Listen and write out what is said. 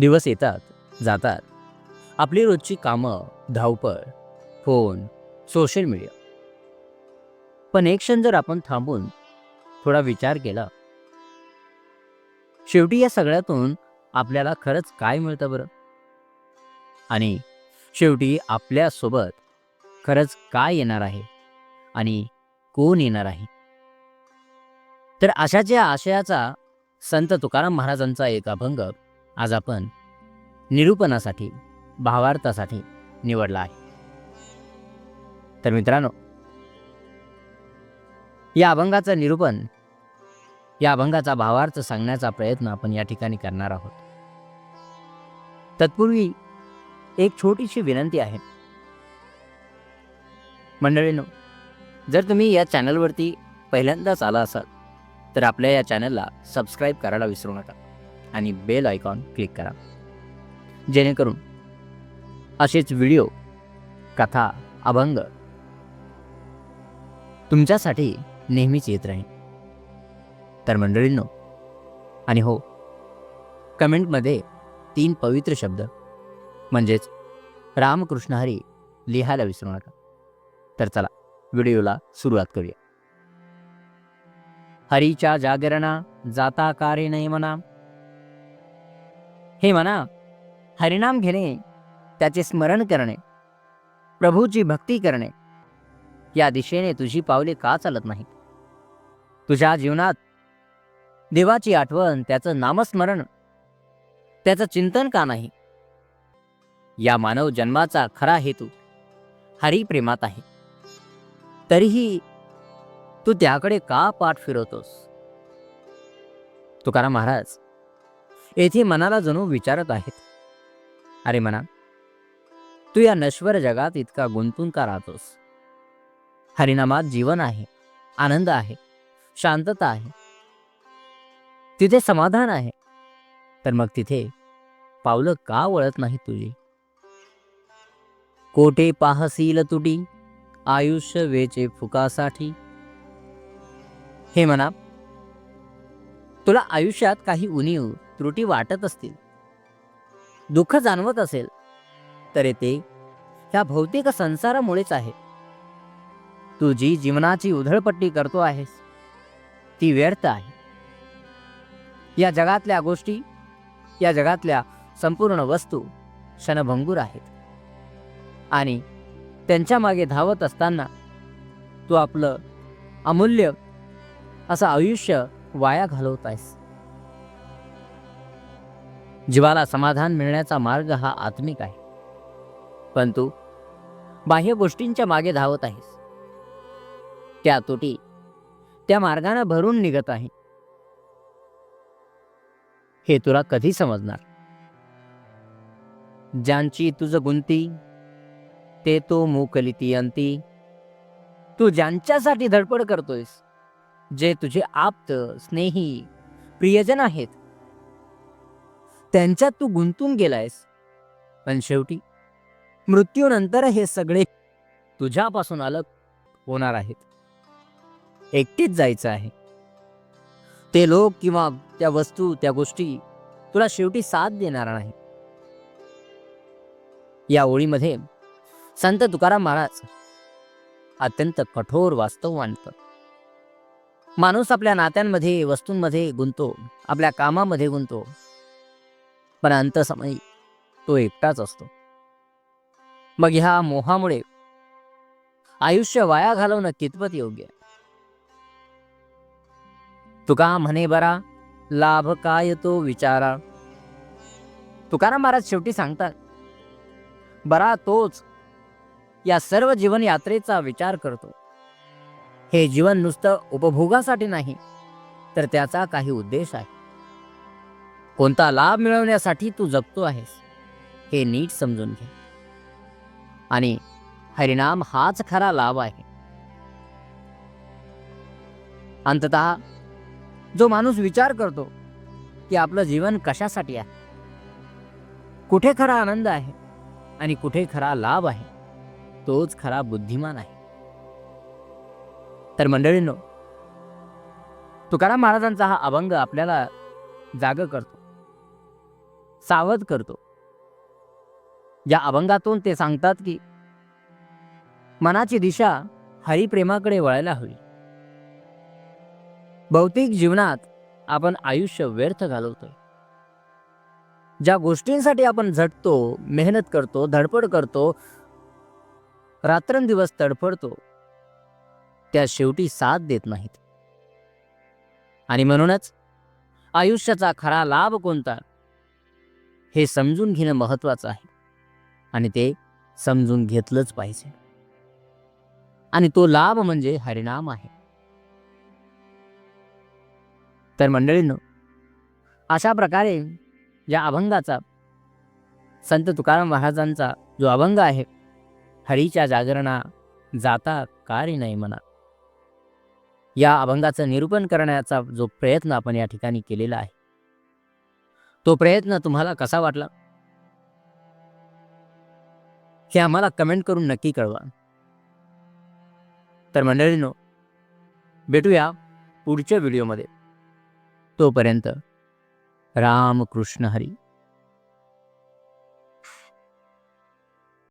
दिवस येतात जातात. आपली रोजची कामं धावपळ फोन सोशल मीडिया. पण एक क्षण जर आपण थांबून थोडा विचार केला. शेवटी या सगळ्यातून आपल्याला खरंच काय मिळतं बरं? आणि शेवटी आपल्यासोबत खरंच काय येणार आहे? आणि कोण येणार आहे? तर अशाच्या आशयाचा संत तुकाराम महाराजांचा एक अभंग आज आपण निरूपणासाठी भावार्थासाठी निवडला आहे. तर मित्रांनो या अभंगाचं निरूपण या अभंगाचा भावार्थ सांगण्याचा प्रयत्न आपण या ठिकाणी करणार आहोत. तत्पूर्वी एक छोटीशी विनंती आहे. मंडळींनो जर तुम्ही या चॅनलवरती पहिल्यांदाच आला असाल तर आपल्या या चॅनलला सबस्क्राईब करायला विसरू नका. आणि बेल आयकॉन क्लिक करा. जेणेकरून असेच व्हिडिओ कथा अभंग तुमच्यासाठी नेहमीच येत राहील तर मंडळींनो आणि हो कमेंटमध्ये तीन पवित्र शब्द म्हणजेच रामकृष्ण हरी लिहायला विसरू नका. तर चला व्हिडिओला सुरुवात करूया. हरीच्या जागरणा जाता कारे नाही म्हणा हे म्हणा हरिनाम घेणे त्याचे स्मरण करणे प्रभूची भक्ती करणे या दिशेने तुझी पावले का चालत नाही तुझ्या जीवनात देवाची आठवण त्याचं नामस्मरण त्याचं चिंतन का नाही? या मानव जन्माचा खरा हेतू हरिप्रेमात आहे. तरीही तू त्याकडे का पाठ फिरवतोस? तुकाराम महाराज येथे मनाला जणू विचारत आहेत. अरे मना तू या नश्वर जगात इतका गुंतून का राहतोस? हरिनामात जीवन आहे आनंद आहे शांतता आहे. तिथे समाधान आहे. तर मग तिथे पावलं का वळत नाही तुझी? कोठे पाहसील तुटी आयुष्य वेचे फुकासाठी? हे म्हणा तुला आयुष्यात काही उणीव त्रुटी वाटत असतील दुःख जाणवत असेल तर ते ह्या भौतिक संसारामुळेच आहे. तू जी जीवनाची उधळपट्टी करतो आहेस ती व्यर्थ आहे. या जगातल्या गोष्टी या जगातल्या संपूर्ण वस्तू क्षणभंगूर आहेत. आणि त्यांच्या मागे धावत असताना तू आपलं अमूल्य असं आयुष्य वाया घालवत आहेस. जीवाला समाधान मिळण्याचा मार्ग हा आत्मिक आहे. पण तू बाह्य गोष्टींच्या मागे धावत आहेस. त्या तुटी त्या मार्गाने भरून निघत आहे हे तुला कधी समजणार? ज्यांची तुझ गुंती ते तो मोकलिती अंती तू ज्यांच्यासाठी धडपड करतोयस जे तुझे आप्त स्नेही प्रियजन आहेत त्यांच्यात तू गुंतून गेलायस. पण शेवटी मृत्यूनंतर हे सगळे तुझ्यापासून अलग होणार आहेत. एकटीच जायचं आहे. ते लोक किंवा त्या वस्तू त्या गोष्टी तुला शेवटी साथ देणार नाही. या ओळीमध्ये संत तुकाराम महाराज अत्यंत कठोर वास्तव मांडतात. माणूस आपल्या नात्यांमध्ये वस्तूंमध्ये गुंतो आपल्या कामामध्ये गुंतो पण अंतसमयी तो एकटाच असतो. मग ह्या मोहामुळे आयुष्य वाया घालवणं कितपत योग्य? आहे तुका म्हणे बरा लाभ काय तो विचारा. तुकाराम महाराज शेवटी सांगतात बरा तोच या सर्व जीवन यात्रेचा विचार करतो. हे जीवन नुसतं उपभोगासाठी नाही तर त्याचा काही उद्देश आहे. कोणता लाभ मिळवण्यासाठी तू जगतो आहेस हे नीट समजून घे. आणि हरिनाम हाच खरा लाभ आहे. अंततः जो माणूस विचार करतो की आपलं जीवन कशासाठी आहे कुठे खरा आनंद आहे आणि कुठे खरा लाभ आहे तोच खरा बुद्धिमान आहे. तर मंडळींनो तुकाराम महाराजांचा हा अभंग आपल्याला जाग करतो. सावध करतो. या अभंगातून ते सांगतात की मनाची दिशा हरिप्रेमाकडे वळायला हवी. भौतिक जीवनात आपण आयुष्य व्यर्थ घालवतोय. ज्या गोष्टींसाठी आपण झटतो मेहनत करतो धडपड करतो रात्रंदिवस तडफडतो त्या शेवटी साथ देत नाहीत. आणि म्हणूनच आयुष्याचा खरा लाभ कोणता? हे समजून घेणं महत्त्वाचं आहे. आणि ते समजून घेतलंच पाहिजे. आणि तो लाभ म्हणजे हरिनाम आहे. तर मंडळींनो अशा प्रकारे या अभंगाचा संत तुकाराम महाराजांचा जो अभंग आहे हरीच्या जागरणा जाता कार्य नाही म्हणा या अभंगाचं निरूपण करण्याचा जो प्रयत्न आपण या ठिकाणी केलेला आहे तो प्रयत्न तुम्हाला कसा वाटला? हे आम्हाला कमेंट करून नक्की कळवा. तर मंडळींनो भेटूया पुढच्या व्हिडिओमध्ये. तोपर्यंत राम कृष्ण हरी.